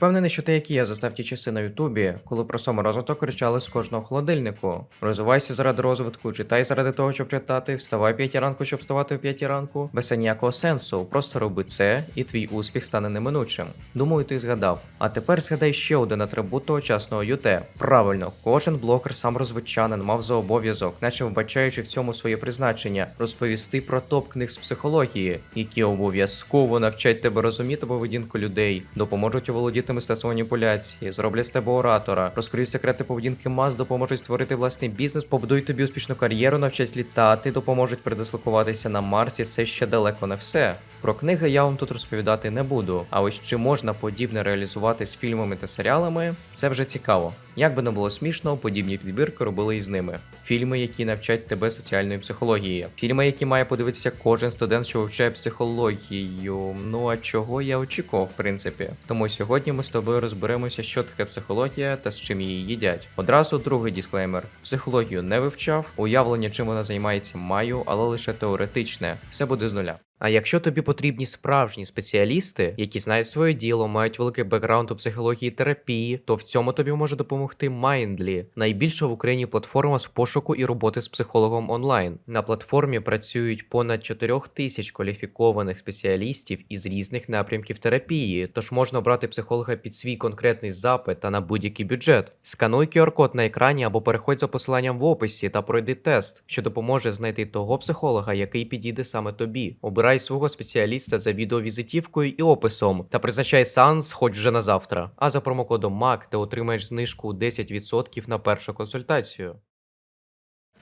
Впевнений, що ти, як і я застав ті часи на Ютубі, коли про саморозвиток кричали з кожного холодильнику. Розвивайся заради розвитку, читай заради того, щоб читати, вставай п'ятій ранку, щоб вставати о п'ятій ранку. Без ніякого сенсу. Просто роби це, і твій успіх стане неминучим. Думаю, ти згадав. А тепер згадай ще один атрибут тогочасного ЮТ. Правильно, кожен блогер саморозвитчанин мав за обов'язок, наче вбачаючи в цьому своє призначення, розповісти про топ книг з психології, які обов'язково навчать тебе розуміти поведінку людей, допоможуть оволодіти мистецтвом маніпуляції, зроблять з тебе оратора, розкриють секрети поведінки мас, допоможуть створити власний бізнес, побудують тобі успішну кар'єру, навчать літати, допоможуть передислокуватися на Марсі. Це ще далеко не все. Про книги я вам тут розповідати не буду. А ось чи можна подібне реалізувати з фільмами та серіалами, це вже цікаво. Як би не було смішно, подібні підбірки робили і з ними. Фільми, які навчать тебе соціальної психології, фільми, які має подивитися кожен студент, що вивчає психологію. Ну а чого я очікував, в принципі. Тому сьогодні ми з тобою розберемося, що таке психологія та з чим її їдять. Одразу другий дисклеймер: психологію не вивчав, уявлення, чим вона займається, маю, але лише теоретичне. Все буде з нуля. А якщо тобі потрібні справжні спеціалісти, які знають своє діло, мають великий бекграунд у психології терапії, то в цьому тобі може допомогти Mindly, найбільша в Україні платформа з пошуку і роботи з психологом онлайн. На платформі працюють понад 4 тисяч кваліфікованих спеціалістів із різних напрямків терапії, тож можна обрати психолога під свій конкретний запит та на будь-який бюджет. Скануй QR-код на екрані або переходь за посиланням в описі та пройди тест, що допоможе знайти того психолога, який підійде саме тобі. Обирай свого спеціаліста за відеовізитівкою і описом та призначай санс хоч вже на завтра. А за промокодом MAC ти отримаєш знижку 10% на першу консультацію.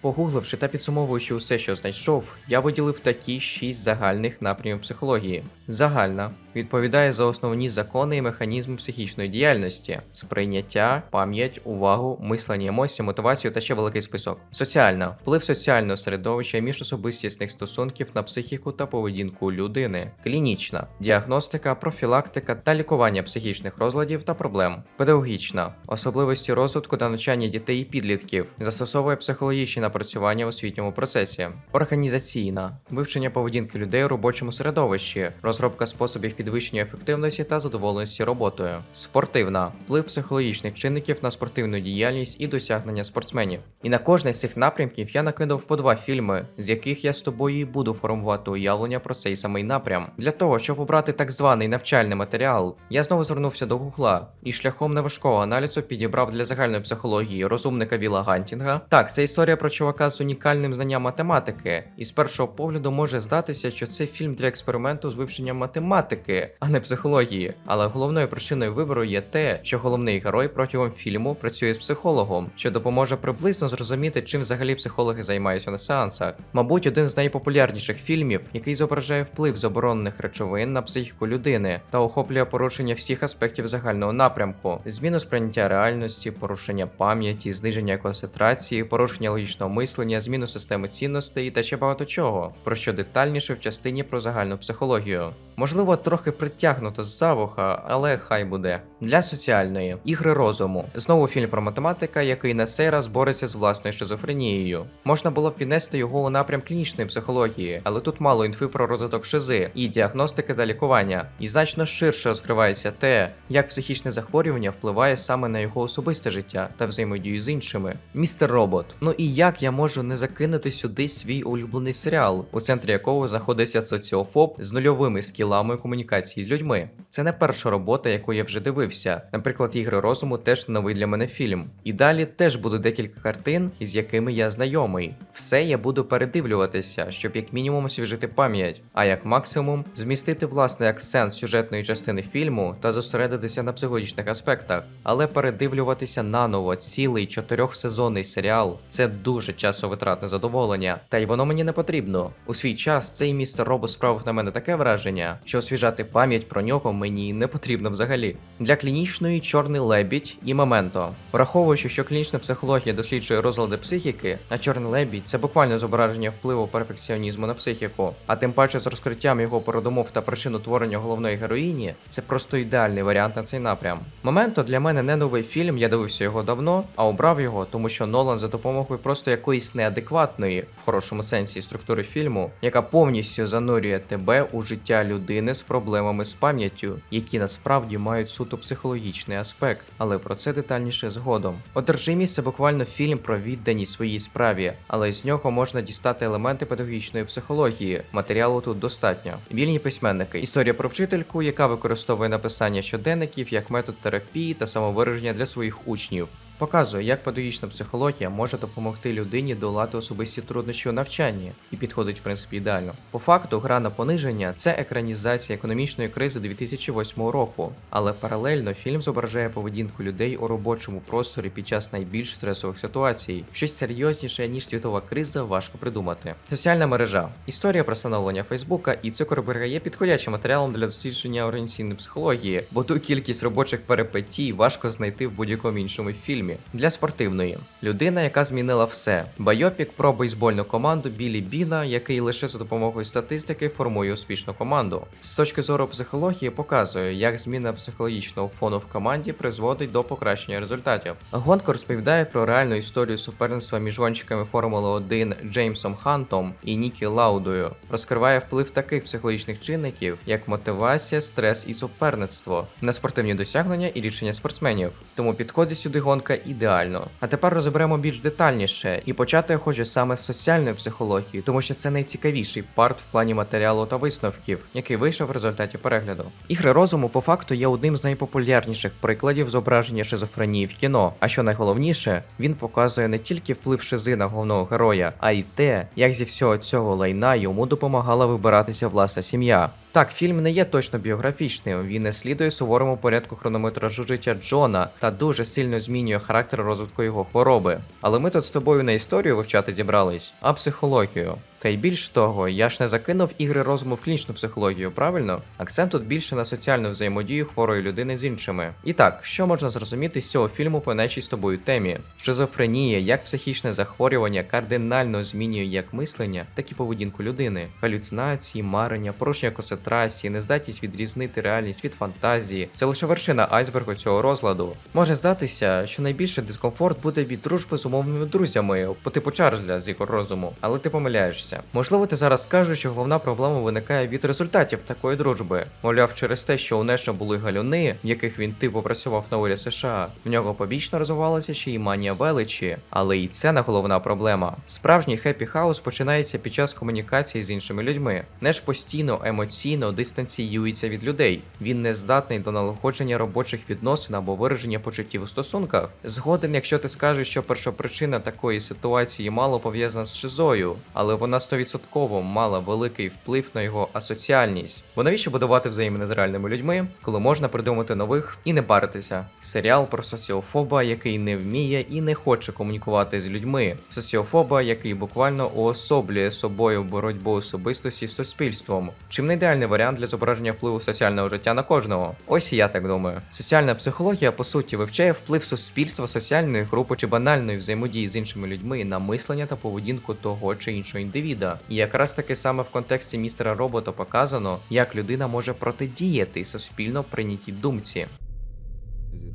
Погугливши та підсумовуючи усе, що знайшов, я виділив такі шість загальних напрямів психології. Загальна відповідає за основні закони і механізми психічної діяльності: сприйняття, пам'ять, увагу, мислення, емоції, мотивацію та ще великий список. Соціальна вплив соціального середовища міжособистісних стосунків на психіку та поведінку людини. Клінічна діагностика, профілактика та лікування психічних розладів та проблем. Педагогічна особливості розвитку та навчання дітей і підлітків, застосовує психологічні напрацювання в освітньому процесі. Організаційна вивчення поведінки людей у робочому середовищі, розробка способів підвищення ефективності та задоволеності роботою. Спортивна вплив психологічних чинників на спортивну діяльність і досягнення спортсменів. І на кожний з цих напрямків я накидав по два фільми, з яких я з тобою і буду формувати уявлення про цей самий напрям. Для того, щоб обрати так званий навчальний матеріал, я знову звернувся до Гугла і шляхом неважкого аналізу підібрав для загальної психології розумника Віла Гантінга. Так, це історія про чувака з унікальним знанням математики, і з першого погляду може здатися, що це фільм для експерименту з вивченням математики, а не психології. Але головною причиною вибору є те, що головний герой протягом фільму працює з психологом, що допоможе приблизно зрозуміти, чим взагалі психологи займаються на сеансах. Мабуть, один з найпопулярніших фільмів, який зображає вплив заборонених речовин на психіку людини та охоплює порушення всіх аспектів загального напрямку: зміну сприйняття реальності, порушення пам'яті, зниження концентрації, порушення логічного мислення, зміну системи цінностей та ще багато чого, про що детальніше в частині про загальну психологію. Можливо, трохи притягнуто з завуха, але хай буде. Для соціальної ігри розуму. Знову фільм про математика, який на цей раз бореться з власною шизофренією. Можна було б віднести його у напрям клінічної психології, але тут мало інфи про розвиток шизи і діагностики та лікування. І значно ширше розкривається те, як психічне захворювання впливає саме на його особисте життя та взаємодію з іншими. Містер Робот. Ну і як я можу не закинути сюди свій улюблений серіал, у центрі якого знаходиться соціофоб з нульовими скілами комунікації з людьми. Це не перша робота, яку я вже дивився. Наприклад, ігри розуму теж новий для мене фільм. І далі теж буде декілька картин, із якими я знайомий. Все я буду передивлюватися, щоб як мінімум освіжити пам'ять, а як максимум змістити власний акцент сюжетної частини фільму та зосередитися на психологічних аспектах. Але передивлюватися наново цілий чотирьохсезонний серіал це дуже часовитратне задоволення, та й воно мені не потрібно. У свій час цей містер Робот справив на мене таке враження, що освіжати пам'ять про нього мені не потрібно взагалі. Для клінічної чорний лебідь і моменто. Враховуючи, що клінічна психологія досліджує розлади психіки, а чорний лебідь це буквально зображення впливу перфекціонізму на психіку, а тим паче з розкриттям його передумов та причин утворення головної героїні, це просто ідеальний варіант на цей напрям. Моменто для мене не новий фільм, я дивився його давно, а обрав його, тому що Нолан за допомогою просто якоїсь неадекватної, в хорошому сенсі структури фільму, яка повністю занурює тебе у життя людини з проблемами з пам'яттю, які насправді мають суто психологічний аспект, але про це детальніше згодом. Одержимість це буквально фільм про відданість своїй справі, але з нього можна дістати елементи педагогічної психології. Матеріалу тут достатньо. Вільні письменники. Історія про вчительку, яка використовує написання щоденників як метод терапії та самовираження для своїх учнів. Показує, як педагогічна психологія може допомогти людині долати особисті труднощі у навчанні і підходить в принципі ідеально. По факту, гра на пониження це екранізація економічної кризи 2008 року, але паралельно фільм зображає поведінку людей у робочому просторі під час найбільш стресових ситуацій. Щось серйозніше ніж світова криза, важко придумати. Соціальна мережа. Історія про становлення Фейсбука і Цукерберга є підходячим матеріалом для дослідження організаційної психології, бо ту кількість робочих перипетій важко знайти в будь-якому іншому фільмі. Для спортивної людина, яка змінила все. Байопік про бейсбольну команду Білі Біна, який лише за допомогою статистики формує успішну команду. З точки зору психології показує, як зміна психологічного фону в команді призводить до покращення результатів. Гонка розповідає про реальну історію суперництва між гонщиками Формули 1 Джеймсом Хантом і Нікі Лаудою. Розкриває вплив таких психологічних чинників, як мотивація, стрес і суперництво на спортивні досягнення і рішення спортсменів. Тому підходить сюди гонка ідеально. А тепер розберемо більш детальніше і почати я хочу саме з соціальної психології, тому що це найцікавіший парт в плані матеріалу та висновків, який вийшов в результаті перегляду. Ігри розуму по факту є одним з найпопулярніших прикладів зображення шизофренії в кіно. А що найголовніше, він показує не тільки вплив шизи на головного героя, а й те, як зі всього цього лайна йому допомагала вибиратися власна сім'я. Так, фільм не є точно біографічним, він не слідує суворому порядку хронометражу життя Джона та дуже сильно змінює характер розвитку його хвороби. Але ми тут з тобою не історію вивчати зібрались, а психологію. Та й більш того, я ж не закинув ігри розуму в клінічну психологію, правильно? Акцент тут більше на соціальну взаємодію хворої людини з іншими. І так, що можна зрозуміти з цього фільму по нашій з тобою темі? Шизофренія, як психічне захворювання, кардинально змінює як мислення, так і поведінку людини. Галюцинації, марення, порушення концентрації, нездатність відрізнити реальність від фантазії це лише вершина айсбергу цього розладу. Може здатися, що найбільший дискомфорт буде від дружби з умовними друзями, по типу Чарльза з ігор розуму, але ти помиляєшся. Можливо, ти зараз скажеш, що головна проблема виникає від результатів такої дружби. Мовляв, через те, що у Неша були галюни, в яких він типу працював на уряд США, в нього побічно розвивалася ще й манія величі, але і це не головна проблема. Справжній хеппі хаус починається під час комунікації з іншими людьми. Неш постійно емоційно дистанціюється від людей. Він не здатний до налагодження робочих відносин або вираження почуттів у стосунках. Згоден, якщо ти скажеш, що першопричина такої ситуації мало пов'язана з шизою, але вона стовідсотково мала великий вплив на його асоціальність. Бо навіщо будувати взаємини з реальними людьми, коли можна придумати нових і не паритися? Серіал про соціофоба, який не вміє і не хоче комунікувати з людьми. Соціофоба, який буквально уособлює собою боротьбу особистості з суспільством. Чим не ідеальний варіант для зображення впливу соціального життя на кожного? Ось і я так думаю. Соціальна психологія по суті вивчає вплив суспільства, соціальної групи чи банальної взаємодії з іншими людьми на мислення та поведінку того чи іншого індивіда. І якраз таки саме в контексті містера робота показано, як людина може протидіяти суспільно прийнятій думці.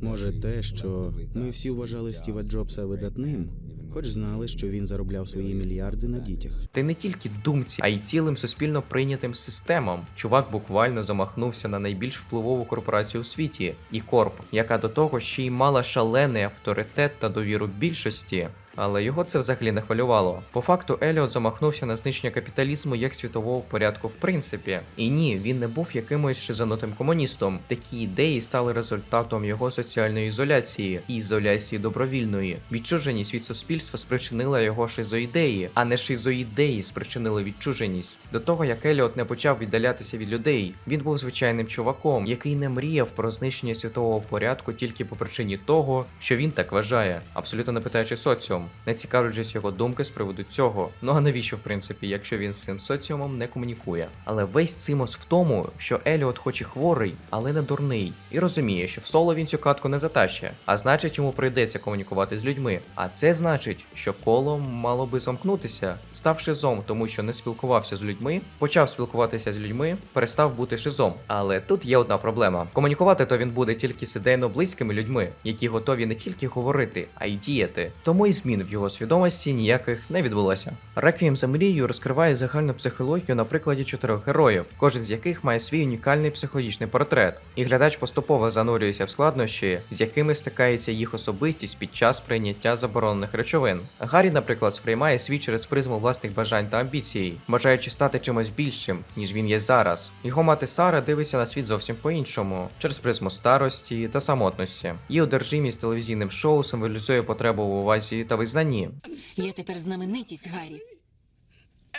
Може, те, що ми всі вважали Стіва Джобса видатним, хоч знали, що він заробляв свої мільярди на дітях. Й не тільки думці, а й цілим суспільно прийнятим системам. Чувак буквально замахнувся на найбільш впливову корпорацію у світі і Корп, яка до того ще й мала шалений авторитет та довіру більшості. Але його це взагалі не хвилювало. По факту Еліот замахнувся на знищення капіталізму як світового порядку в принципі. І ні, він не був якимось шизанутим комуністом. Такі ідеї стали результатом його соціальної ізоляції і ізоляції добровільної. Відчуженість від суспільства спричинила його шизоідеї, а не шизоїдеї спричинили відчуженість. До того як Еліот не почав віддалятися від людей, він був звичайним чуваком, який не мріяв про знищення світового порядку тільки по причині того, що він так вважає, абсолютно не питаючи соціум, не цікавлячись його думки з приводу цього. Ну а навіщо, в принципі, якщо він з цим соціумом не комунікує? Але весь цимос в тому, що Еліот хоч і хворий, але не дурний, і розуміє, що в соло він цю катку не затащить, а значить йому прийдеться комунікувати з людьми. А це значить, що коло мало би замкнутися, став шизом, тому що не спілкувався з людьми, почав спілкуватися з людьми, перестав бути шизом. Але тут є одна проблема: комунікувати то він буде тільки з ідейно близькими людьми, які готові не тільки говорити, а й діяти. Тому і змінює змін в його свідомості ніяких не відбулося. Реквієм за мрією розкриває загальну психологію на прикладі чотирьох героїв, кожен з яких має свій унікальний психологічний портрет, і глядач поступово занурюється в складнощі, з якими стикається їх особистість під час прийняття заборонених речовин. Гаррі, наприклад, сприймає світ через призму власних бажань та амбіцій, бажаючи стати чимось більшим, ніж він є зараз. Його мати Сара дивиться на світ зовсім по-іншому, через призму старості та самотності. Її одержимість телевізійним шоу символізує потребу в увазі та визнанні. Я тепер знаменитість, Гаррі.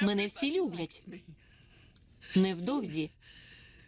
Мене всі люблять. Невдовзі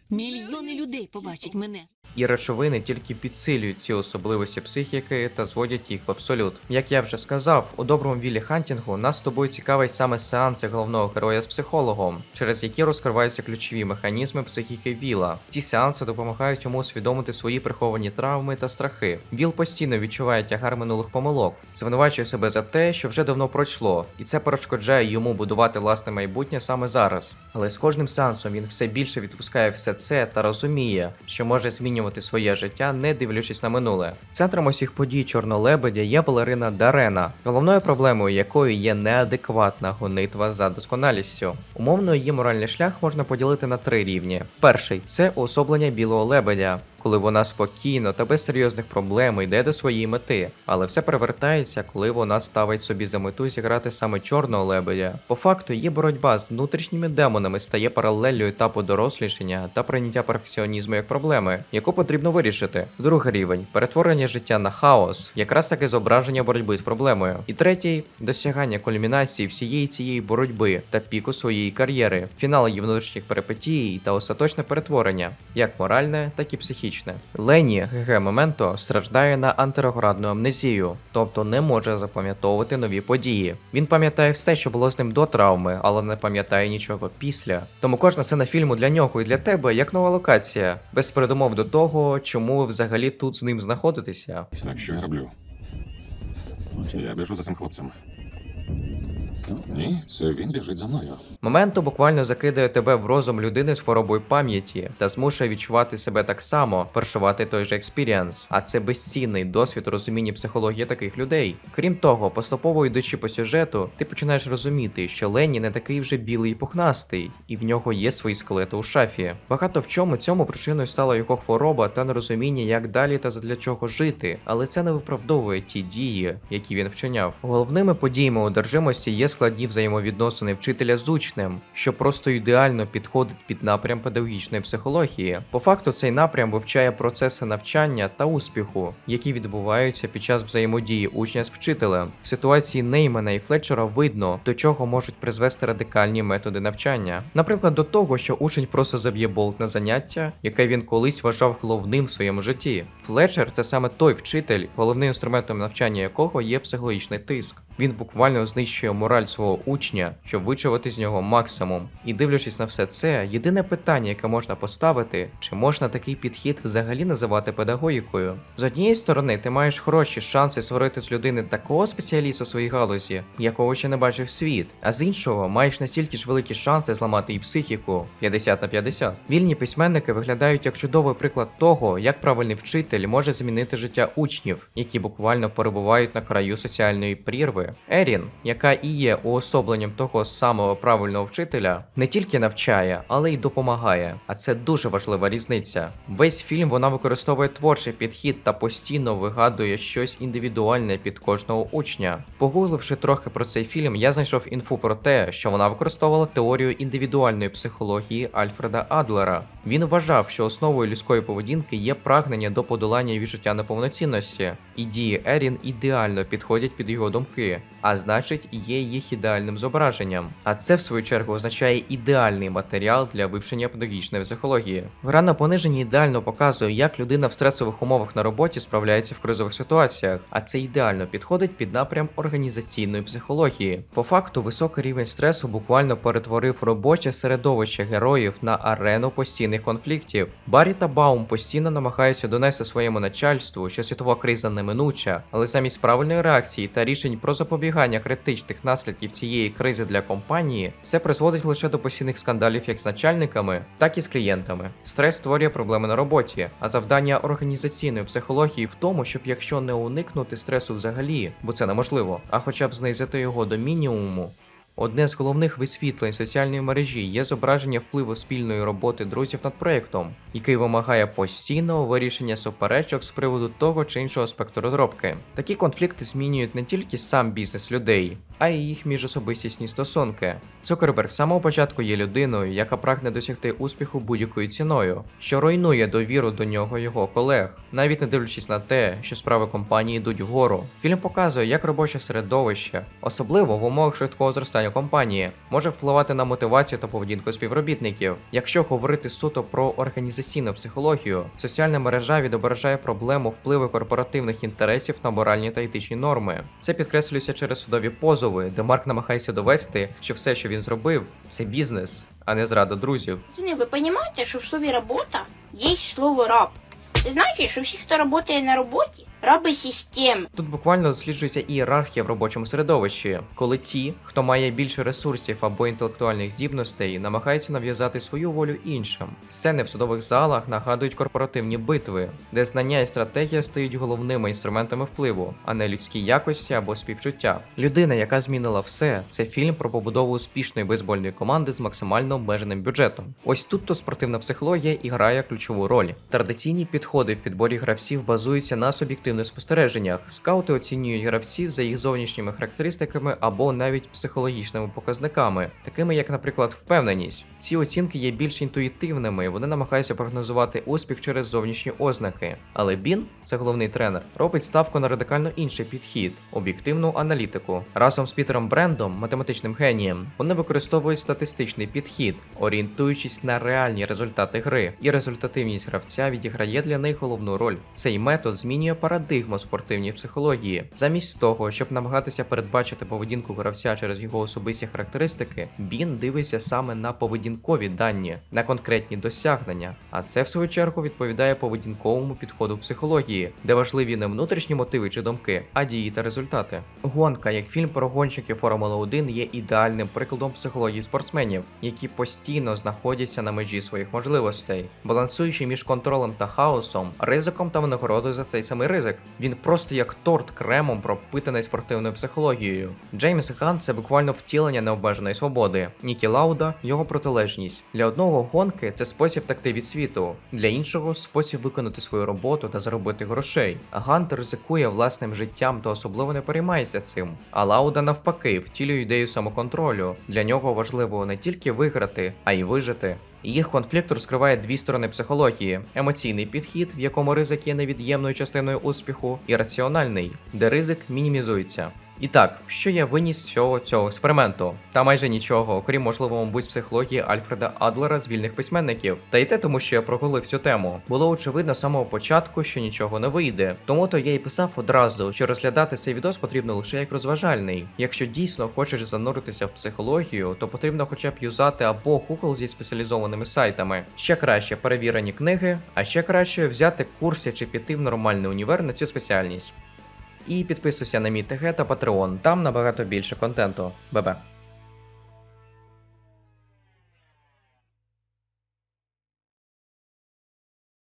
мільйони людей побачать мене. І речовини тільки підсилюють ці особливості психіки та зводять їх в абсолют. Як я вже сказав, у доброму вілі Хантінгу нас з тобою цікавить саме сеанси головного героя з психологом, через які розкриваються ключові механізми психіки Віла. Ці сеанси допомагають йому усвідомити свої приховані травми та страхи. Віл постійно відчуває тягар минулих помилок, звинувачує себе за те, що вже давно пройшло, і це перешкоджає йому будувати власне майбутнє саме зараз. Але з кожним сеансом він все більше відпускає все це та розуміє, що може змінювати своє життя, не дивлячись на минуле. Центром усіх подій чорнолебедя є балерина Дарена, головною проблемою якої є неадекватна гонитва за досконалістю. Умовно її моральний шлях можна поділити на три рівні: перший це уособлення білого лебедя. Коли вона спокійно та без серйозних проблем йде до своєї мети, але все перевертається, коли вона ставить собі за мету зіграти саме чорного лебедя. По факту, її боротьба з внутрішніми демонами стає паралеллю етапу дорослішання та прийняття перфекціонізму як проблеми, яку потрібно вирішити. Другий рівень перетворення життя на хаос, якраз таки зображення боротьби з проблемою. І третій досягання кульмінації всієї цієї боротьби та піку своєї кар'єри, фінал її внутрішніх перипетій та остаточне перетворення, як моральне, так і психічне. Лені ГГ Моменто страждає на антироградну амнезію, тобто не може запам'ятовувати нові події. Він пам'ятає все, що було з ним до травми, але не пам'ятає нічого після. Тому кожна сцена фільму для нього і для тебе як нова локація, без передумов до того, чому ви взагалі тут з ним знаходитеся. Так, що я роблю? Я біжу за цим хлопцем. Ні, це він біжить за мною. Моменто буквально закидає тебе в розум людини з хворобою пам'яті та змушує відчувати себе так само, першувати той же експіріанс. А це безцінний досвід розуміння психології таких людей. Крім того, поступово йдучи по сюжету, ти починаєш розуміти, що Лені не такий вже білий і пухнастий, і в нього є свої скелети у шафі. Багато в чому цьому причиною стала його хвороба та нерозуміння, як далі та задля чого жити, але це не виправдовує ті дії, які він вчиняв. Головними подіями одержимості є складні взаємовідносини вчителя з учнем, що просто ідеально підходить під напрям педагогічної психології. По факту, цей напрям вивчає процеси навчання та успіху, які відбуваються під час взаємодії учня з вчителем. В ситуації Неймана і Флетчера видно, до чого можуть призвести радикальні методи навчання. Наприклад, до того, що учень просто заб'є болт на заняття, яке він колись вважав головним в своєму житті. Флетчер це саме той вчитель, головним інструментом навчання якого є психологічний тиск. Він буквально знищує мораль свого учня, щоб вичавити з нього максимум. І дивлячись на все це, єдине питання, яке можна поставити, чи можна такий підхід взагалі називати педагогікою? З однієї сторони, ти маєш хороші шанси створити з людини такого спеціаліста у своїй галузі, якого ще не бачив світ, а з іншого маєш настільки ж великі шанси зламати її психіку 50 на 50. Вільні письменники виглядають як чудовий приклад того, як правильний вчитель може змінити життя учнів, які буквально перебувають на краю соціальної прірви. Ерін, яка і є уособленням того самого правильного вчителя, не тільки навчає, але й допомагає. А це дуже важлива різниця. Весь фільм вона використовує творчий підхід та постійно вигадує щось індивідуальне під кожного учня. Погугливши трохи про цей фільм, я знайшов інфу про те, що вона використовувала теорію індивідуальної психології Альфреда Адлера. Він вважав, що основою людської поведінки є прагнення до подолання відчуття неповноцінності, і дії Ерін ідеально підходять під його думки, а значить, є їх ідеальним зображенням. А це в свою чергу означає ідеальний матеріал для вивчення педагогічної психології. Гра на пониженні ідеально показує, як людина в стресових умовах на роботі справляється в кризових ситуаціях, а це ідеально підходить під напрям організаційної психології. По факту, високий рівень стресу буквально перетворив робоче середовище героїв на арену постійних конфліктів. Баррі та Баум постійно намагаються донести своєму начальству, що світова криза неминуча, але замість правильної реакції та рішень про запобігання критичних наслідків цієї кризи для компанії, це призводить лише до постійних скандалів як з начальниками, так і з клієнтами. Стрес створює проблеми на роботі, а завдання організаційної психології в тому, щоб якщо не уникнути стресу взагалі, бо це неможливо, а хоча б знизити його до мінімуму, Одне з головних висвітлень соціальної мережі є зображення впливу спільної роботи друзів над проєктом, який вимагає постійного вирішення суперечок з приводу того чи іншого аспекту розробки. Такі конфлікти змінюють не тільки сам бізнес людей, а й їх міжособистісні стосунки. Цукерберг з самого початку є людиною, яка прагне досягти успіху будь-якою ціною, що руйнує довіру до нього його колег, навіть не дивлячись на те, що справи компанії йдуть вгору. Фільм показує, як робоче середовище, особливо в умовах швидкого зростання компанії, може впливати на мотивацію та поведінку співробітників. Якщо говорити суто про організаційну психологію, соціальна мережа відображає проблему впливу корпоративних інтересів на моральні та етичні норми. Це підкреслюється через судові позови, де Марк намагається довести, що все, що він зробив, це бізнес, а не зрада друзів. Сини, ви розумієте, що в слові робота є слово раб. Це значить, що всі, хто працює на роботі, раби системи. Тут буквально досліджується ієрархія в робочому середовищі, коли ті, хто має більше ресурсів або інтелектуальних здібностей, намагаються нав'язати свою волю іншим. Сцени в судових залах нагадують корпоративні битви, де знання і стратегія стають головними інструментами впливу, а не людські якості або співчуття. Людина, яка змінила все, це фільм про побудову успішної бейсбольної команди з максимально обмеженим бюджетом. Ось тут то спортивна психологія і грає ключову роль. Традиційні підходи в підборі гравців базуються на суб'єктивних спостереженнях. Скаути оцінюють гравців за їх зовнішніми характеристиками або навіть психологічними показниками, такими як, наприклад, впевненість. Ці оцінки є більш інтуїтивними, вони намагаються прогнозувати успіх через зовнішні ознаки. Але Бін, це головний тренер, робить ставку на радикально інший підхід об'єктивну аналітику. Разом з Пітером Брендом, математичним генієм, вони використовують статистичний підхід, орієнтуючись на реальні результати гри, і результативність гравця відіграє для них головну роль. Цей метод змінює парадигму спортивній психології. Замість того, щоб намагатися передбачити поведінку гравця через його особисті характеристики, Бін дивиться саме на поведінкові дані, на конкретні досягнення. А це в свою чергу відповідає поведінковому підходу психології, де важливі не внутрішні мотиви чи думки, а дії та результати. Гонка, як фільм про гонщиків Формули 1, є ідеальним прикладом психології спортсменів, які постійно знаходяться на межі своїх можливостей, балансуючи між контролем та хаосом, ризиком та винагородою за цей самий ризик. Він просто як торт кремом пропитаний спортивною психологією. Джеймс Ган це буквально втілення необмеженої свободи. Нікі Лауда його протилежність. Для одного гонки це спосіб втекти від світу, для іншого спосіб виконати свою роботу та заробити грошей. Гант ризикує власним життям та особливо не переймається цим. А Лауда навпаки втілює ідею самоконтролю. Для нього важливо не тільки виграти, а й вижити. Їх конфлікт розкриває дві сторони психології: емоційний підхід, в якому ризик є невід'ємною частиною успіху, і раціональний, де ризик мінімізується. І так, що я виніс з всього цього експерименту? Та майже нічого, окрім можливо, мабуть, психології Альфреда Адлера з вільних письменників. Та й те, тому що я проголив цю тему. Було очевидно з самого початку, що нічого не вийде. Тому то я і писав одразу, що розглядати цей відос потрібно лише як розважальний. Якщо дійсно хочеш зануритися в психологію, то потрібно хоча б юзати або Google зі спеціалізованими сайтами. Ще краще перевірені книги, а ще краще взяти курси чи піти в нормальний універ на цю спеціальність. І підписуйся на мій ТГ та Патреон. там набагато більше контенту. Бебе.